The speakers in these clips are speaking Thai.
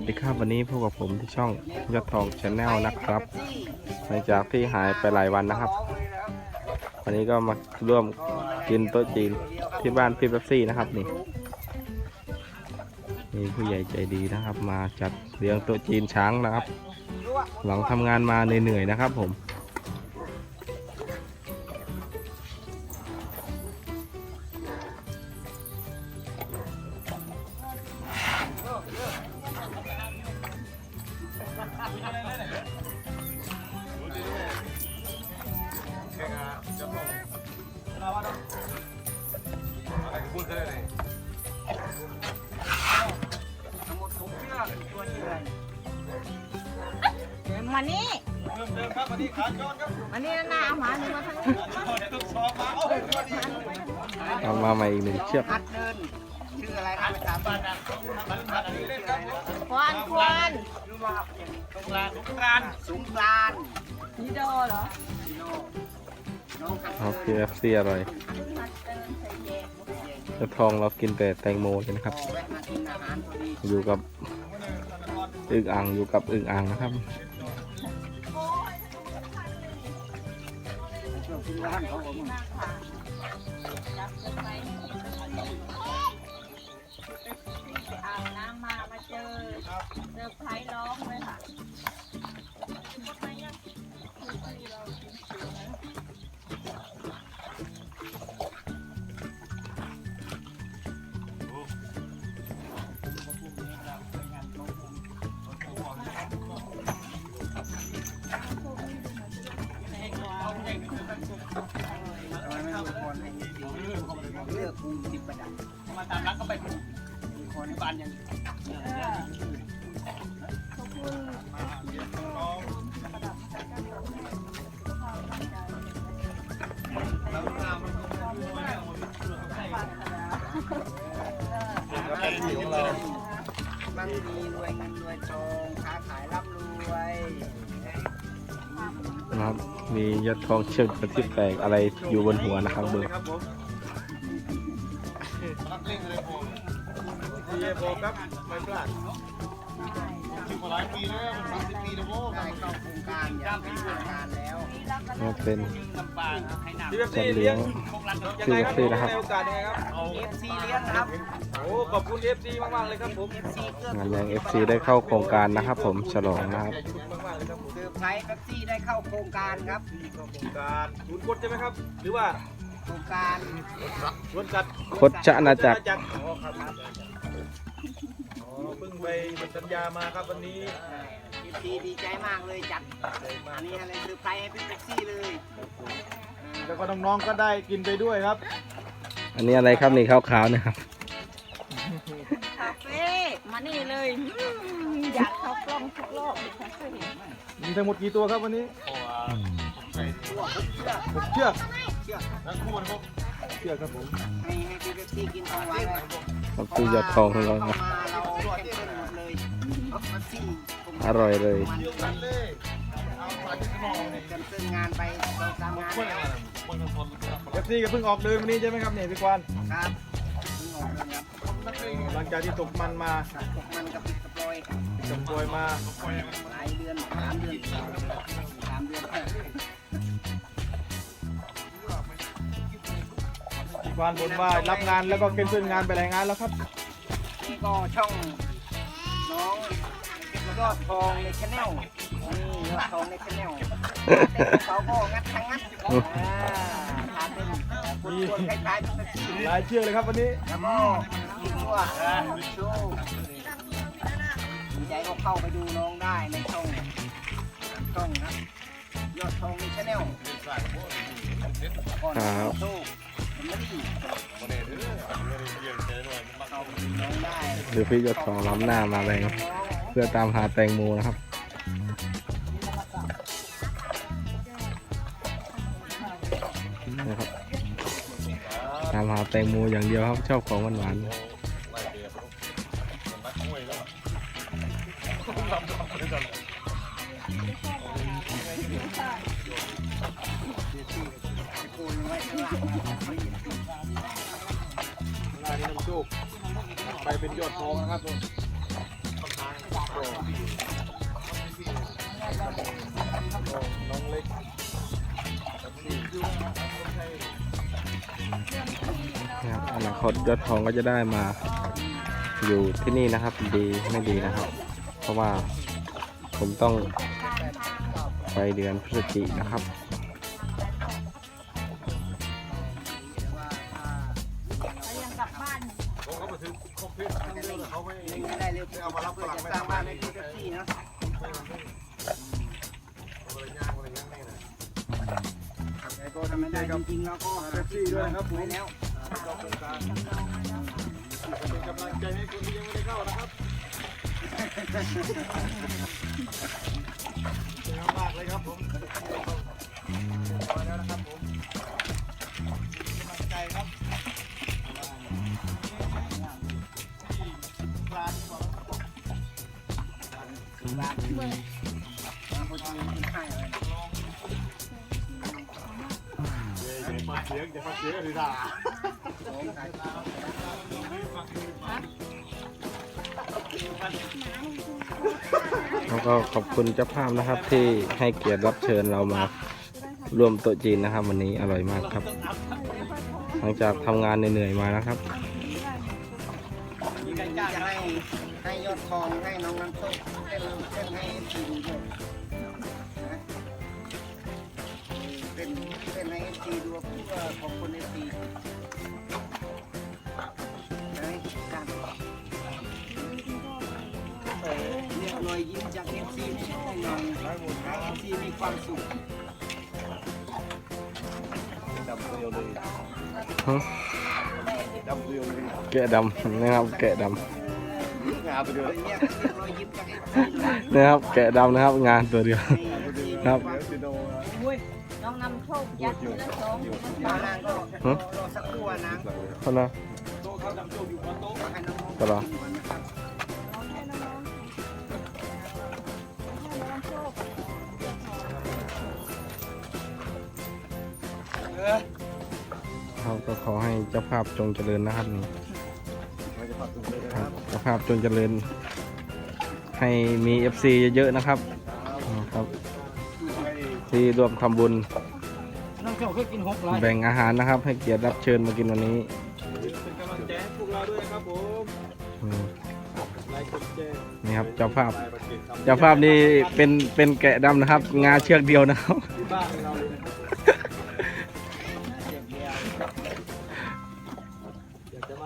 วัสดีครับวันนี้พบกับผมที่ช่องยอดทองชาแนลนะครับหลังจากที่หายไปหลายวันนะครับ วันนี้ก็มาร่วมกินโต๊ะจีนที่บ้านพี่เป๊ปซี่นะครับนี่มีผู้ใหญ่ใจดีนะครับ มาจัดเลี้ยงโต๊ะจีนช้างนะครับ หลังทำงานมาเหนื่อยๆนะครับผม มานี่มานี่นะเอาหมาหนึ่งมาทางนี้เอามาใหม่อีกหนึ่งเชือกหัดเดิน ชื่ออะไรนะประจำบ้านนะหัดเดินชื่ออะไรนะ ควานควาน รู้ว่าสง กรานต์สงกรานต์สงกรานต์นีโดเหรอพี่โน่น้องหัดเอาพี่เป๊ปซี่อร่อยหัดเดินใส่แยกยอดทองเรากินแต่แตงโมเลยนะครับ แวะมากินอาหารพอดีอยู่กับอึ่งอ่างอยู่กับอึ่งอ่างนะครับ ช่วงกินร้านเขาผมจับกันไป อาบน้ำมามาเจอเจอไพรส์ร้องเลยค่ะเลือกคูสิบประดับมาตามรักก็ไปถู คนบ้านยังบางทีรวยเงินรวยทองค้าขายร่ำรวยนะครับ มียอดทองเชือกกระติบแตกอะไรอยู่บนหัวนะครับเบอร์ โบครับไม่พลาดถึงมาหลายปีแล้วมันสามสิบปีแล้วโว้ได้เข้าโครงการอย่างเป็นทางการแล้วนี่เป็นพี่เป๊ปจัซี่ดเลี้เลี้ยยงงพี่เป๊ปซี่นะครับ ในโอกาสยังไงครับเอฟซีเลี้ยงครับโอ้ขอบคุณเอฟซีมากๆเลยครับผมเอฟซีเกื้องานเลี้ยง FC ได้เข้าโครงการนะครับ ผมฉลองนะครับ ขอบคุณมากๆเลยครับผมเซอร์ไพรส์เอฟซีได้เข้าโครงการครับ ที่เข้าโครงการศูนย์กดใช่ไหมครับ หรือว่าโครงการสวนสัตว์คดชะนาจักรจักร อ๋อครับอ๋อเพิ่ง ไปหมดสัญญามาครับวันนี้เอฟซีดีใจมากเลยจัดอันนี้อะไรเซอร์ไพรส์ให้พี่เอฟซีเลยแล้วก็น้องๆก็ได้กินไปด้วยครับ อันนี้อะไรครับนี่ขาวๆเนะครับคาเฟ่มานี่เลยอืมอยากเข้ากล้องทุกรอบเลยค่ะเคยเห็นไหมมีทั้งหมดกี่ตัวครับวันนี้หกเชือกเชื่อทั้งคู่นะครับ เชือกครับผมให้ให้พี่เอฟซีกินเอาไว้เลยขอบคุณยอดทองของเราเข้านะมาเราเข้มข้นหมดเลยเอฟซีผมอร่อยเลย มันนั่นเลยเอาปลาที่ข้างนอกนี่กันซึ่งงานไปเราทำงานแล้วเอฟซีก็เพิ่งออกเดินวันนี้ใช่ไหมครับเนี่ยพี่กวานครับถึงออกเรื่องครับหลังจากที่ตกมันมาตกมันกับปิดกระปลอยจำปล่อยมาหลายเดือนสามเดือนสามเดือน พี่กวานบ่นว่ารับงานแล้วก็เก็นเพื่อนงานไปหลายงานแล้วครับ นี่ก็ช่องน้องยอดทองในชแนลนี่ยอดทองในชแนลเขาก็งัดทั้งงัดอ่าทานเป็นคนคนคล้ายๆเป็นสีหลายเชือกเลยครับวันนี้ แล้วก็มีตัวโชว์สนใจก็เข้าไปดูน้องได้ในช่องช่องนะยอดทองในชแนลก่อนโชว์ หรือพี่ยอดทองล้ำหน้ามาแรงเพื่อตามหาแตงโมนะครับนะครับ ตามหาแตงโมอย่างเดียวครับชอบของหวานๆ ปูนไว้ข้างหลังลานี่น้ำโชคไปเป็นยอดทองนะครับผมน้องเล็กนะครับอนาคตยอดทองก็จะได้มาอยู่ที่นี่นะครับ ดีไม่ดีนะครับ เพราะว่าผมต้องไปเดือนพฤศจิกนะครับ ผมก็มาถึงครบพชรทั้งเรื่องเขาไม่ไม่ได้เลยเอามารับเพื่อจะสร้างบ้านให้คุณที่เนาะอะไรย่างอะไรย่างแน่เลยแต่ก็ทำไม่ได้จริงๆแล้วก็เป๊ปซี่ด้วยครับผมแล้วเป็นกำลังใจให้คนที่ยังไม่ได้เข้านะครับเจ๋งมากเลยครับผมพอแล้วนะครับผม เลยอย่าฟังเสียงอย่าฟังเสียงสิท่าสองสาแล้วก็ขอบคุณเจ้าภาพนะครับ ที่ให้เกียรติรับเชิญเรามาร่วมโต๊ะจีนนะครับ วันนี้อร่อยมากครับ หลังจากทำงานเหนื่อยๆมานะครับ จะให้ให้ยอดทองให้น้องน้ำโชคเต้นเต้นให้ทีดูด้วยนะเต้นเต้นให้ทีดูเพื่อขอบคุณในทีให้การเรียกรอยยิ้มจากเอฟซีให้น้องให้เอฟซีมีความสุขดำเรียวเลยฮะดำเรียวเลยแกะดำนะครับแกะด งามไปเลยเรียกเรียกรอยยิ้มจากเอฟซีเลยำนะครับ แกะดำนะครับงานตัวเดียวให้เอฟซีมีครับความเดี๋ยวสุขจะโดนอุ้ยน้องนำโชคยัดมือละสองมือละมาสามนางก็รอรอสักครู่อะนางเขานะโต๊ะเขาดำโต๊ะอยู่บนโต๊ะให้น้องตลอดกินก่อนนะครับน้องให้น้องให้น้องโชคเขาก็ขอให้เจ้าภาพจงเจริญนะครับนี่ ภาพจงเจริญ ให้มี FC เยอะๆนะครับครับ ที่ร่วมทำบุญน้องโชคเคยกินหกร้อยแบ่งอาหารนะครับ ให้เกียรติรับเชิญมากินวันนี้เป็นกำลังใจให้พวกเราด้วยครับผมอืมไลค์กดแชร์นี่ครับเจ้าภาพ ไลค์กดติดตมเจ้าภาพนี่เป็นเป็นแกะดำนะครับ งาเชือกเดียวนะครับ ที่บ้านเราเลย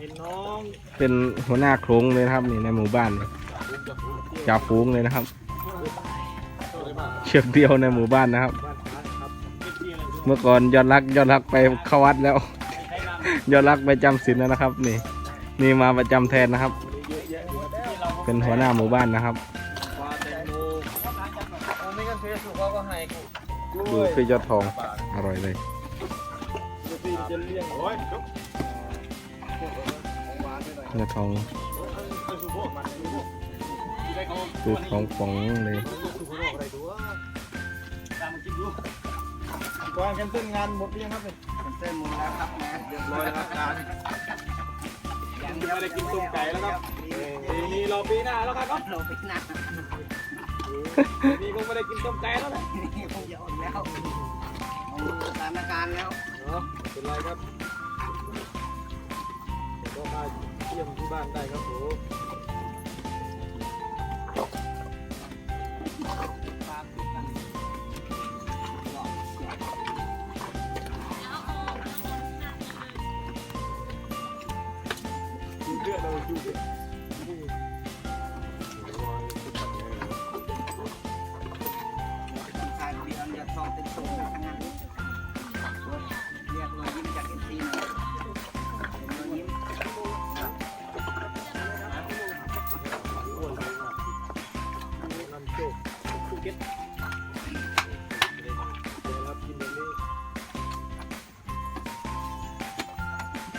เห็นน้องเป็นหัวหน้าโครงเลยนะครับนี่ในหมู่บ้านนี่ผมจะพูดเที่ยวจ่าฝูงเลยนะครับตัวเลยมากเชือกเดียวในหมู่บ้านนะครับบ้านพักครับเที่ยวอะไรด้วยเมื่อก่อนยอดรักยอดรักไปเข้าวัดแล้ว ยอดรักไปจำศีลแล้วนะครับ นี่ นี่มาประจำแทนนะครับเยอะแยะอยู่ที่เราเป็นหัวหน้าหมู่บ้านนะครับปลาแตงโมโอ้ไม่กันเฟซบุ๊กเขาก็ให้กูดูพี่ยอดทองอร่อยเลย จะปีนจะเลี้ยงโอ้ยครับยอดทองไปสู่พวกมันสู่พวกที่ได้เขาคือทองฟองเลยสู่พวกอะไรตัวตามมาคิดดูก่อนแคนเซิลงานหมดหรือยังครับเนี่ยเต้นหมดแล้วครับนะเรียบร้อยแล้วครับงานยังไม่ได้กินต้มไก่แล้วครับปีนี้รอปีหน้าแล้วครับเนาะเราไปหนักปีนี้คงไม่ได้กินต้มไก่แล้วแหละนี่คงจะอดแล้วดูสถานการณ์แล้วเนาะเป็นไรครับ ยี่ยมที่บ้านได้ครับผม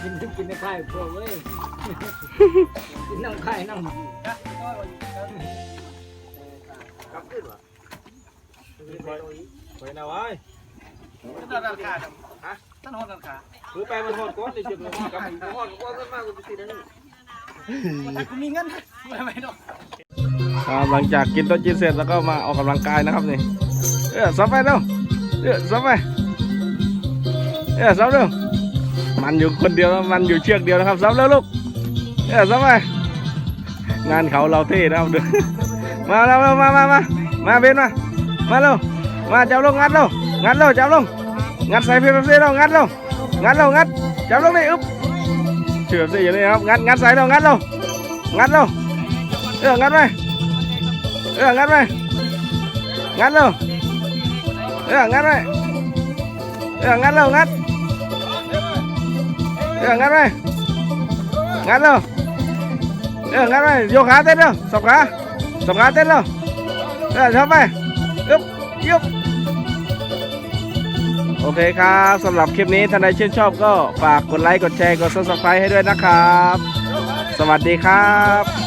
กินทุกกินในค่ายพวกเว้ยกินน้ำค่ายน้ำกลับขึ้นวะไปไปนะวะท่านราคาฮะท่านหอดราคาคือไปมันหอดก้อนเลยจุดมันกับมันหอดก้อนมากกว่าสิได้ถ้าคุณมีเงินไม่ไม่ต้องครับหลังจากกินโต๊ะจีนเสร็จแล้วก็มาออกกำลังกายนะครับนี่เออซับไปเร็วเออซับไปเออซับเร็ว มันอยู่คนเดียวแล้วมันอยู่เชือกเดียวนะครับซับเร็วลูกเออซับไปงานเขาเราเท่นะครับดูมาแล้วมามามามามาเบนมามาเร็วมาจับลงงัดเร็วงัดเร็วจับลงงัดใส่เพียบเสียเร็วงัดเร็วงัดเร็วงัดจับลงนี่อึ๊บเชือกเสียอยู่นี่ครับงัดงัดใส่เร็วงัดเร็วงัดเร็วเอองัดไปเอองัดไปงัดเร็วเอองัดไปเอองัดเร็วงัด เอองัดไปงัดเร็วเอองัดไปโยกขาเต้นเร็วสับขาสับขาเต้นเร็วเออชอบไปยุบยุบโอเคครับสำหรับคลิปนี้ท่านใดชื่นชอบก็ฝากกดไลค์กดแชร์กดซับสไครต์ให้ด้วยนะครับ สวัสดีครับ